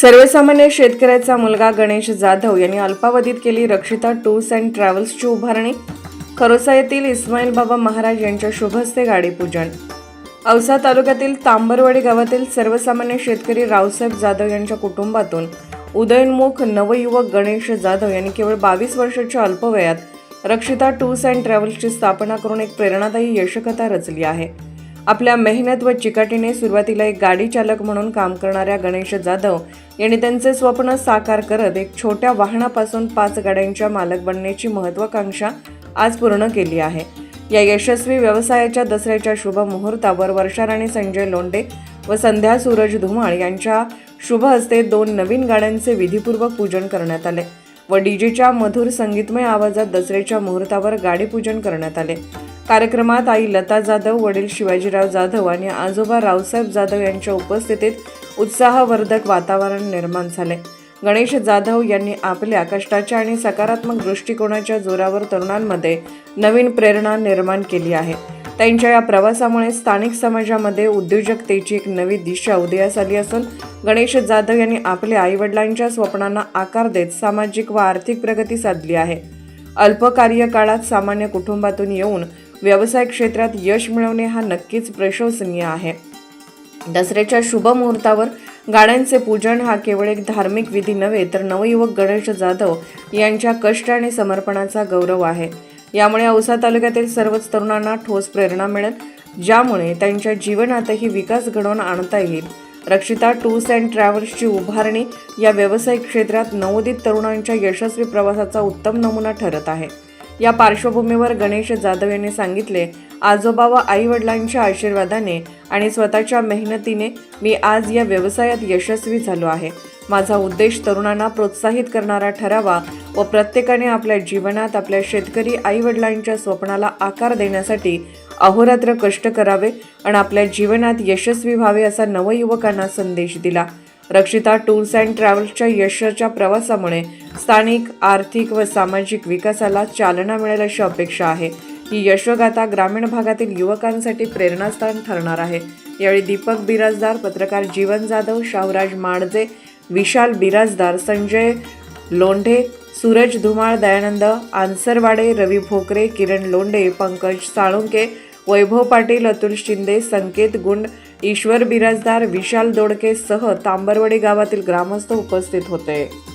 सर्वसामान्य शेतकऱ्याचा मुलगा गणेश जाधव यांनी अल्पावधीत केली रक्षिता टूर्स अँड ट्रॅव्हल्सची उभारणी. खरोसा येथील इस्माईल बाबा महाराज यांच्या शुभस्ते गाडीपूजन औसा तालुक्यातील तांबरवाडी गावातील सर्वसामान्य शेतकरी रावसाहेब जाधव यांच्या कुटुंबातून उदयनमुख नवयुवक गणेश जाधव यांनी केवळ बावीस वर्षाच्या अल्पवयात रक्षिता टूर्स अँड ट्रॅव्हल्सची स्थापना करून एक प्रेरणादायी यशकथा रचली आहे. आपल्या मेहनत व चिकाटीने सुरुवातीला एक गाडी चालक म्हणून काम करणाऱ्या गणेश जाधव यांनी त्यांचे स्वप्न साकार करत एक छोट्या वाहनापासून पाच गाड्यांच्या मालक बनण्याची महत्वाकांक्षा आज पूर्ण केली आहे. या यशस्वी व्यवसायाच्या दसऱ्याच्या शुभ मुहूर्तावर वर्षाराणी संजय लोंढे व संध्या सूरज धुमाळ यांच्या शुभ हस्ते दोन नवीन गाड्यांचे विधीपूर्वक पूजन करण्यात आले व डीजेच्या मधुर संगीतमय आवाजात दसऱ्याच्या मुहूर्तावर गाडीपूजन करण्यात आले. कार्यक्रमात आई लता जाधव वडील शिवाजीराव जाधव आणि आजोबा रावसाहेब जाधव यांच्या उपस्थितीत उत्साहवर्धक वातावरण निर्माण झाले. गणेश जाधव यांनी आपल्या कष्टाच्या आणि सकारात्मक दृष्टिकोनाच्या जोरावर तरुणांमध्ये नवीन प्रेरणा निर्माण केली आहे. त्यांच्या या प्रवासामुळे स्थानिक समाजामध्ये उद्योजकतेची एक नवी दिशा उदयास आली असून गणेश जाधव यांनी आपल्या आईवडिलांच्या स्वप्नांना आकार देत सामाजिक व आर्थिक प्रगती साधली आहे. अल्प कार्यकाळात सामान्य कुटुंबातून येऊन व्यवसाय क्षेत्रात यश मिळवणे हा नक्कीच प्रशंसनीय आहे. दसऱ्याच्या शुभ मुहूर्तावर गाड्यांचे पूजन हा केवळ एक धार्मिक विधी नव्हे तर नवयुवक गणेश जाधव यांच्या कष्ट आणि समर्पणाचा गौरव आहे. यामुळे औसा तालुक्यातील सर्वच तरुणांना ठोस प्रेरणा मिळेल ज्यामुळे त्यांच्या जीवनातही विकास घडवून आणता येईल. रक्षिता टूर्स अँड ट्रॅव्हल्सची उभारणी या व्यावसायिक क्षेत्रात नवोदित तरुणांच्या यशस्वी प्रवासाचा उत्तम नमुना ठरत आहे. या पार्श्वभूमीवर गणेश जाधव यांनी सांगितले आजोबा व आई वडिलांच्या आशीर्वादाने आणि स्वतःच्या मेहनतीने मी आज या व्यवसायात यशस्वी झालो आहे. माझा उद्देश तरुणांना प्रोत्साहित करणारा ठरावा व प्रत्येकाने आपल्या जीवनात आपल्या शेतकरी आई वडिलांच्या स्वप्नाला आकार देण्यासाठी अहोरात्र कष्ट करावे आणि आपल्या जीवनात यशस्वी व्हावे असा नवयुवकांना संदेश दिला. रक्षिता टूर्स अँड ट्रॅव्हल्सच्या यशाच्या प्रवासामुळे स्थानिक आर्थिक व सामाजिक विकासाला चालना मिळेल अशी अपेक्षा आहे. ही यशोगाथा ग्रामीण भागातील युवकांसाठी प्रेरणास्थान ठरणार आहे. यावेळी दीपक बिराजदार पत्रकार जीवन जाधव शाहराज माडजे विशाल बिराजदार संजय लोंढे सूरज धुमाळ दयानंद आन्सरवाडे रवी भोकरे किरण लोंढे पंकज साळुंके वैभव पाटील अतुल शिंदे संकेत गुंड ईश्वर बिराजदार विशाल दोडके सह गावातील ग्रामस्थ उपस्थित होते.